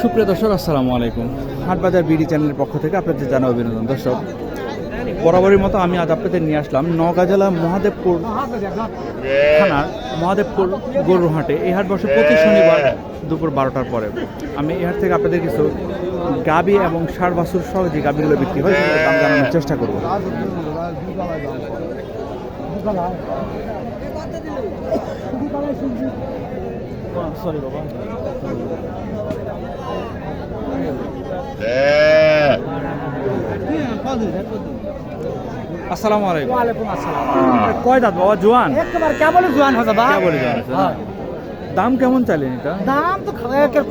সুপ্রিয় দর্শক, আসসালামু আলাইকুম। হাটবাজার বিডি চ্যানেলের পক্ষ থেকে আপনাদের জানা অভিনন্দন। দর্শক, বরাবরের মতো আমি আজ আপনাদের নিয়ে আসলাম নওগাঁ জেলা মহাদেবপুর থানার মহাদেবপুর গরুর হাটে এই হাট বসে প্রতি শনিবার দুপুর বারোটার পরে। আমি এই হাট থেকে আপনাদের কিছু গাবি এবং সার বাছুর সহ যে গাবিগুলো বিক্রি হয়, সেগুলোর দাম জানানোর চেষ্টা করব। সরি বাবা। আসসালামু আলাইকুম। ওয়ালাইকুম আসসালাম। কয় দাঁত বাবা? জোয়ান। একেবারে কেবল জোয়ান বা জোয়ান দাম কেমন চাইলেন এটা? দাম তো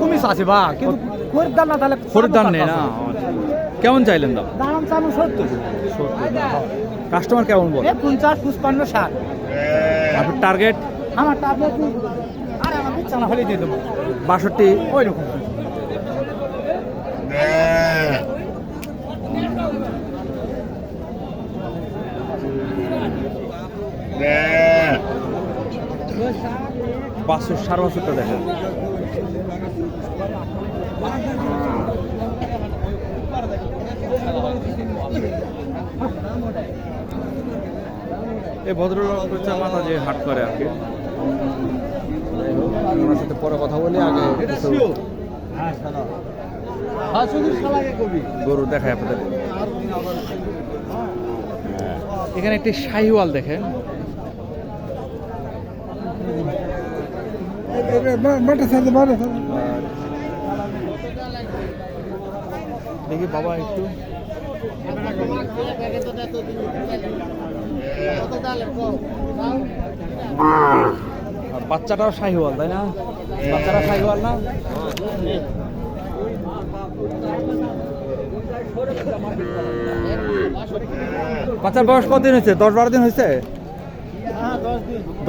কমিস আছে বা কিন্তু খরিদ দাম না তাহলে খরিদ দাম নেই না? কেমন চাইলেন দাম? দাম চালু সত্তর। কাস্টমার কেমন বল? পঞ্চাশ পুষ্পান্ন ষাট। আপনার টার্গেট আমার ট্যাবলেট আরে বিছানা হলে দিয়ে দেবো। বাষট্টি? ওই রকম পাঁচশো সাড়ে পাঁচশোটা দেখেন। এই ভদ্রলোক হচ্ছে মাথা যে হাট করে আর কি। ওনার সাথে পরে কথা বলি আগে গরু দেখায় আপনাদের। এখানে একটি শাহিওয়াল দেখেন। আর দেখি বাবা একটু। বাচ্চাটাও শাহিওয়াল, তাই না? বাচ্চাটা শাহিওয়াল না? বাচ্চার বয়স কতদিন হয়েছে? দশ বারো দিন হয়েছে?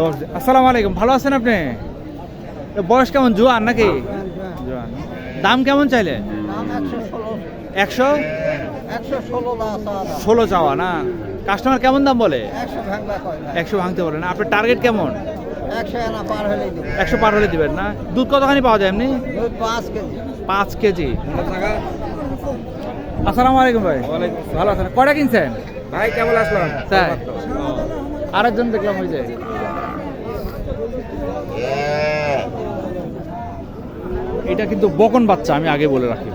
দশ দিন। আসসালামু আলাইকুম, ভালো আছেন আপনি? বয়স কেমন? জোয়ান নাকি? জোয়ান। দাম কেমন চাইলে একশো? একশো ষোলো ষোলো চাওয়া না? কাস্টমার কেমন দাম বলে? একশো ভাঙতে বলে না। আপনার টার্গেট কেমন? একশো পার হলে একশো পার হলে দিবেন না? দুধ কতখানি পাওয়া যায় এমনি? পাঁচ কেজি। পাঁচ কেজি। আসসালামু আলাইকুম ভাই। ভালো আছেন? কয়টা কিনছেন? ভাই কেমন আসলাম তাই। আরেকজন দেখলাম ওই যে। এটা কিন্তু বকন বাচ্চা আমি আগে বলে রাখি।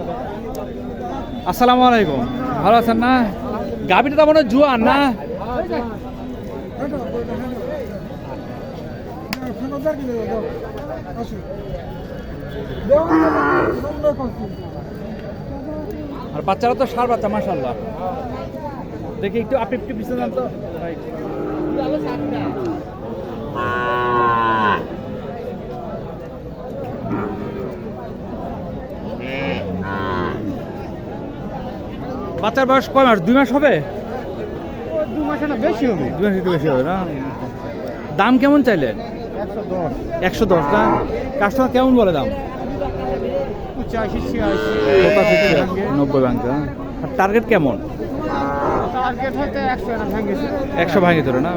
আসসালামু আলাইকুম। ভালো আছেন না? গাভীটা তো মনে জুয়ান না? আর বাচ্চারা তো সার বাচ্চা মাসাল্লাহ দেখি একটু আপনি একটু পিছনে তো। Right. বাচ্চার বয়স কয় মাস দুই মাস হবে? দু মাসে না বেশি হবে। মাস একটু বেশি হবে না? দাম কেমন চাইলেন? একশো দশ। না? কাস্টমার কেমন বলে দাম? নব্বই ভাঙতে হ্যাঁ? আর টার্গেট কেমন? টার্গেট একশো ভাঙেছে একশো ভাঙে তোরে না?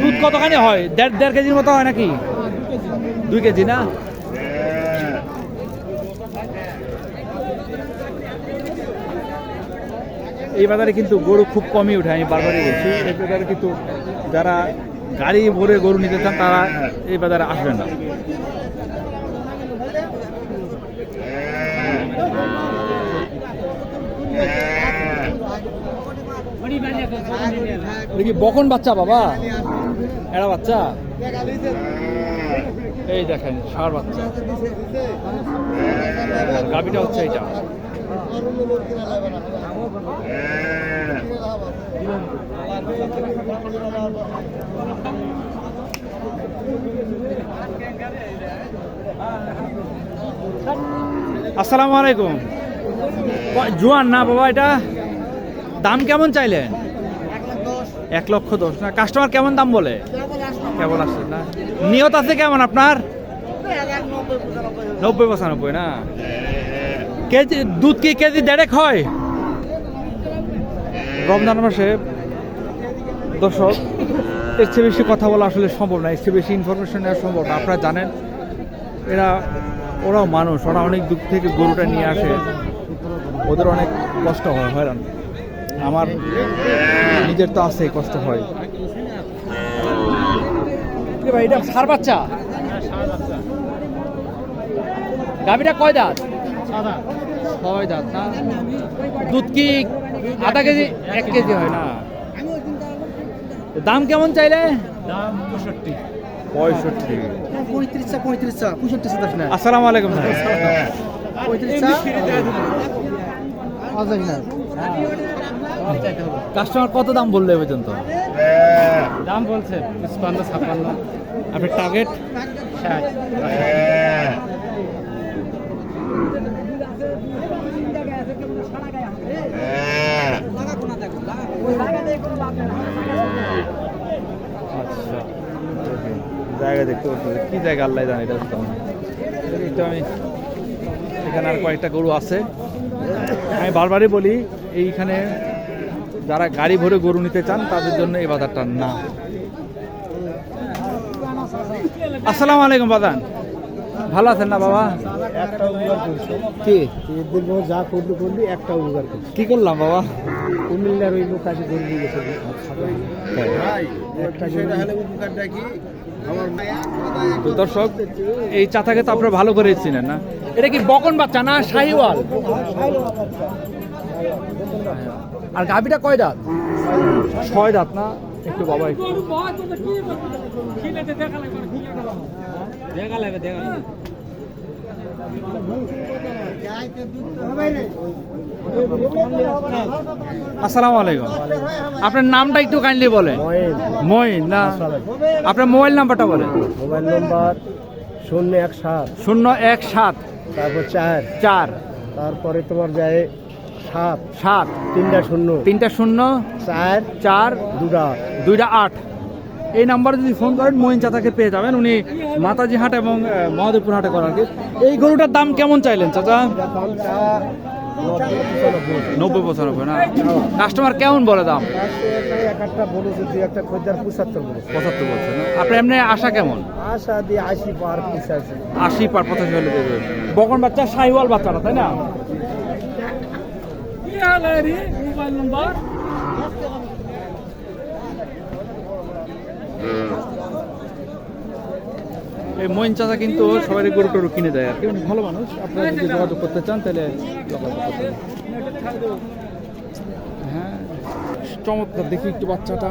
দুধ কতখানি হয়? দেড় দেড় কেজির মতো হয় নাকি? দুই কেজি না? এই বাজারে কিন্তু গরু খুব কমই উঠে, আমি বারবারই বলছি। এই বাজারে কিন্তু যারা গাড়ি ভরে গরু নিতে চান, তারা এই বাজারে আসবেন না। বকন বাচ্চা, বাবা? এরা বাচ্চা? এই দেখেন ষাঁড় বাচ্চা। গাবিটা হচ্ছে এইটা। আসসালামু আলাইকুম। জোয়ান না বাবা এটা? দাম কেমন চাইলেন? এক লক্ষ দশ। না কাস্টমার কেমন দাম বলে? কেমন আসছে না। নিয়ত আছে কেমন আপনার? নব্বই পঁচানব্বই না? কেজি, দুধ কি কেজি দেড়েক হয়? রমজান মাসে দর্শক, এর চেয়ে বেশি কথা বলা আসলে সম্ভব না, এর চেয়ে বেশি ইনফরমেশন নেওয়া সম্ভব না। আপনারা জানেন, এরা, ওরাও মানুষ, ওরা অনেক দূর থেকে গরুটা নিয়ে আসে। ওদের অনেক কষ্ট হয়, হয়রান। আমার নিজের তো আছে কষ্ট হয়। ভাই এটা সার বাচ্চা? গাভিটা কয় দাঁত? ছয় দাঁত না? দুধ কি আধা কেজি এক কেজি হয় না? দাম কেমন চাইলে? দাম পঁয়ষট্টি। পঁয়ষট্টি। পঁয়ত্রিশ চা পঁয়ত্রিশ পঁয়ষট্টি চা না? আসসালামু আলাইকুম ভাই। কাস্টমার কত দাম বলল এ পর্যন্ত? দাম বলছে পঁচপান্ন, ছাপ্পান্ন। আপনার টার্গেট ষাট। আচ্ছা জায়গা দেখতে পাচ্ছি। কি জায়গা আল্লাহ জানে এটা একটু আমি এখানে আর কয়েকটা গরু আছে। আমি বারবারই বলি, এইখানে যারা গাড়ি ভরে গরু নিতে চান তাদের জন্য এই বাজারটা না। আসসালামু আলাইকুম বাদান ভালো আছেন না বাবা? একটা করছে। কি? যা করলি করলি একটা উদ্ধার করছে। কি করলাম বাবা? কুমিল্লার ওই লোক আছে গরু নিয়ে গেছে। একটা তো দর্শক এই চাতাকে তো আপনারা ভালো করে চিনেন না। এটা কি বকন বাচ্চা না শাহিওয়াল? আর গাভিটা কয় দাঁত? ছয় দাঁত না? একটু বাবা আসসালামু আলাইকুম। আপনার নামটা একটু কাইন্ডলি বলেন। মইন না? আপনার মোবাইল নাম্বারটা বলেন। মোবাইল নম্বর শূন্য এক সাত। শূন্য এক সাত। তারপর চার। চার। তারপরে তোমার যায় সাত। সাত। তিনটা শূন্য। তিনটা শূন্য। চার। চার। দুটা দুইটা আট। এই নাম্বারে যদি ফোন করেন মহিন চাচাকে পেয়ে যাবেন। উনি মাতাজি হাট এবং মহাদেবপুর হাটে করার কি এই গরুটার দাম কেমন চাইলেন চাচা? নব্বই পঁচানব্বই নব্বই পঁচানব্বই না? কাস্টমার কেমন বলে দাম? এক একটা বলেছে দুই একটা খদ্দার পঁচাত্তর বলেছে বলছে আপনার এমনি আশা কেমন? আশা দিয়ে আশি পার পঁচাশি আশি পার পঁচাশি হলে দেবে। বকন বাচ্চা শাহিওয়াল বাচ্চাটা তাই না? এই মইন চাচা কিন্তু সবাই গরু টরু কিনে দেয় আর কি। ভালো মানুষ। আপনারা যদি যোগাযোগ করতে চান তাহলে যোগাযোগ করতে হ্যাঁ চমৎকার। দেখি একটু বাচ্চাটা।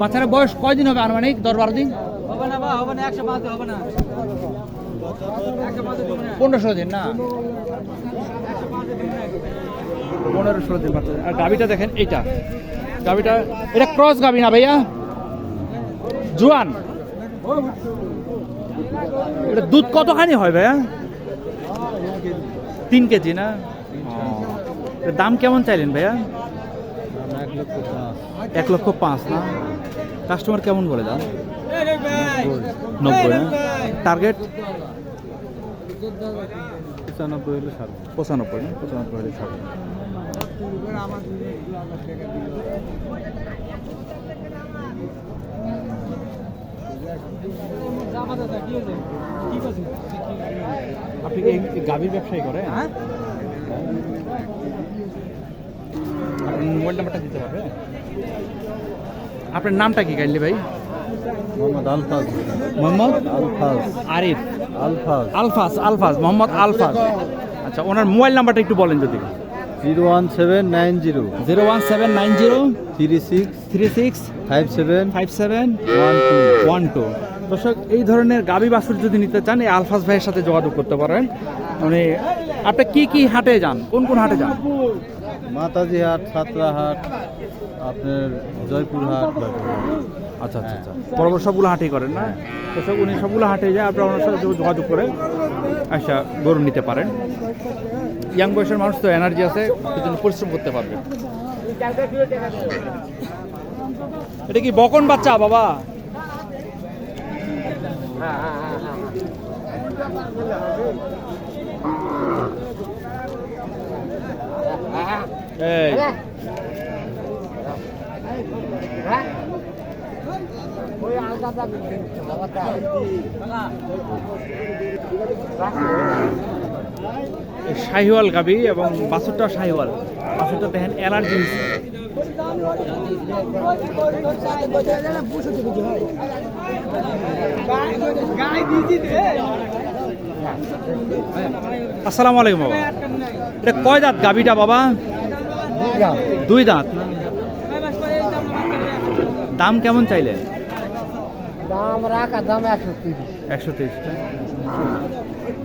বাচ্চারা বয়স কয়দিন হবে আনুমানিক? দশ বারো দিন? হবে না বা হবে না একশো পাঁচ হবে না। পনেরো ষোলো দিন না। পনেরো ষোলো দিন বাচ্চা। আর গাবিটা দেখেন এইটা। গাবিটা এটা ক্রস গাবি না ভাইয়া? জোয়ান। এটা দুধ কতখানি হয় ভাইয়া? তিন কেজি না? দাম কেমন চাইলেন ভাইয়া? এক লক্ষ পাঁচ না? কাস্টমার কেমন বলে দাম? নব্বই টার্গেট? পঁচানব্বই হলে সাত পঁচানব্বই না? পঁচানব্বই হলে ছাড়বেন আপনি কি এই গাভীর ব্যবসায়ী করেন? আপনি মোবাইল নাম্বারটা দিতে পারবে আপনার নামটা কি কাইন্ডলি ভাই? মোহাম্মদ আলফাজ। মোহাম্মদ? আলফাজ। আরিফ। আলফাজ। আলফাজ আলফাজ মোহাম্মদ আলফাজ। আচ্ছা ওনার মোবাইল নাম্বারটা একটু বলেন যদি। Zero one seven nine zero. Zero one seven nine zero. Three six. Three six. Five seven. Five seven. One two. One two. দর্শক এই ধরনের গাবি বাছুর যদি নিতে চান এই আলফাজ ভাইয়ের সাথে যোগাযোগ করতে পারেন। মানে আপনি কি কি হাটে যান? কোন কোন হাটে যান? মাতাজি হাট সাতরা হাট আপনার জয়পুর হাট আচ্ছা আচ্ছা আচ্ছা। বড় সবগুলো হাটেই করেন না? দর্শক উনি সবগুলো হাটে যায় আপনারা ওনার সাথে যোগাযোগ করে আচ্ছা গরু নিতে পারেন। ইয়াং বয়সের মানুষ তো এনার্জি আছে সেই জন্য পরিশ্রম করতে পারবে। এটা কি বকন বাচ্চা বাবা? এই এই শাহিওয়াল গাবি এবং বাছুরটাও শাহিওয়াল। বাছুরটা দেখেন অ্যালার্জি আসসালামু আলাইকুম বাবা। এটা কয় দাঁত গাবিটা বাবা? দুই দাঁত। দাম কেমন চাইলেন? দাম রাখা দাম একশো তিরিশ। একশো তিরিশ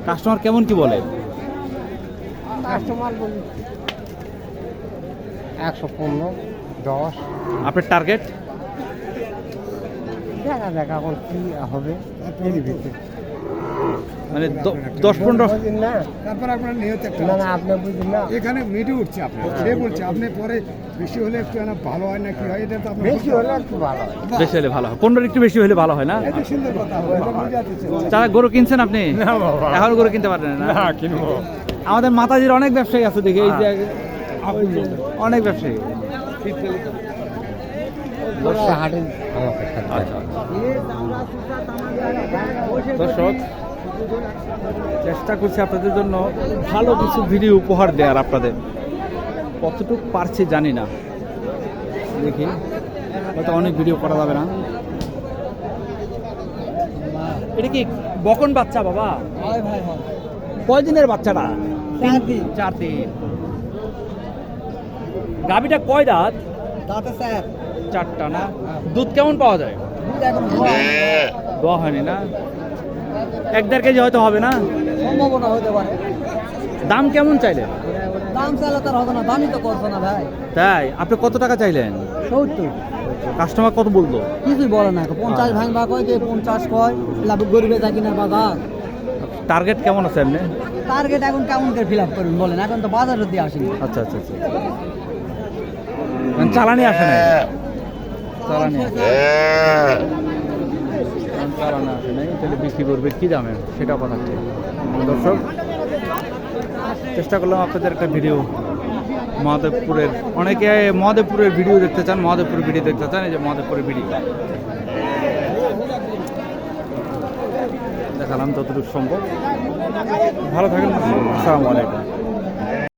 কাস্টমার কেমন কি বলে? কাস্টমার বলি একশো পনেরো দশ। আপনার টার্গেট দেখা যাক এখন কি হবে। এর ভিতরে মানে দশ পনেরো না তারপর আপনার নিয়ত একটা না না আপনি বুঝলেন না। এখানে মিটে উঠছে আপনার। সে বলছে আপনি পরে বেশি হলে একটু না ভালো হয় না কি হয়? এটা তো বেশি হলে একটু ভালো হয়। বেশি হলে ভালো হয়। পনেরো একটু বেশি হলে ভালো হয় না? তো সুন্দর কথা এটা যারা গরু কিনছেন আপনি? এখন গরু কিনতে পারেন না? কিনবো। আমাদের মাতাজির অনেক ব্যবসায়ী আছে দেখি এই যে অনেক ব্যবসায়ী। আচ্ছা। দর্শক চেষ্টা করছি আপনাদের জন্য ভালো কিছু ভিডিও উপহার দেওয়ার আপনাদের। কতটুকু পারছি জানি না। দেখি হয়তো অনেক ভিডিও করা যাবে না। এটা কি বকন বাচ্চা বাবা? হয় ভাই হয়। কয় দিনের বাচ্চাটা? চার দিন। চার দিন। গাবিটা কয় দাঁত? দাঁতে স্যার চারটা না? দুধ কেমন পাওয়া যায়? দোয়া হয়নি না? এক দেড় কেজি হয়তো হবে না? সম্ভাবনা হতে পারে। দাম কেমন চাইলেন? দাম চাইলে তার হবে না দামই তো করছ না ভাই। তাই? আপনি কত টাকা চাইলেন? সত্তর। কাস্টমার কত বলতো কিছুই বলে না পঞ্চাশ ভাঙবা কয় যে পঞ্চাশ কয় লাভ গরিবে থাকি না বাজার। টার্গেট কেমন আছে এমনি? টার্গেট এখন কেমন করে ফিল আপ করুন বলেন এখন তো বাজারে দিয়ে আসেনি। আচ্ছা আচ্ছা আচ্ছা। মানে চালানি আসে না চালানি চালানি আসে বিক্রি করবে, কী দামে? সেটা কথা। দর্শক, চেষ্টা করলাম আপনাদের একটা ভিডিও, মহাদেবপুরের, অনেকে মহাদেবপুরের ভিডিও দেখতে চান, মহাদেবপুরের ভিডিও দেখতে চান, এই যে মহাদেবপুরের ভিডিও। দেখালাম যতটুকু সম্ভব। ভালো থাকেন, আসসালামু আলাইকুম।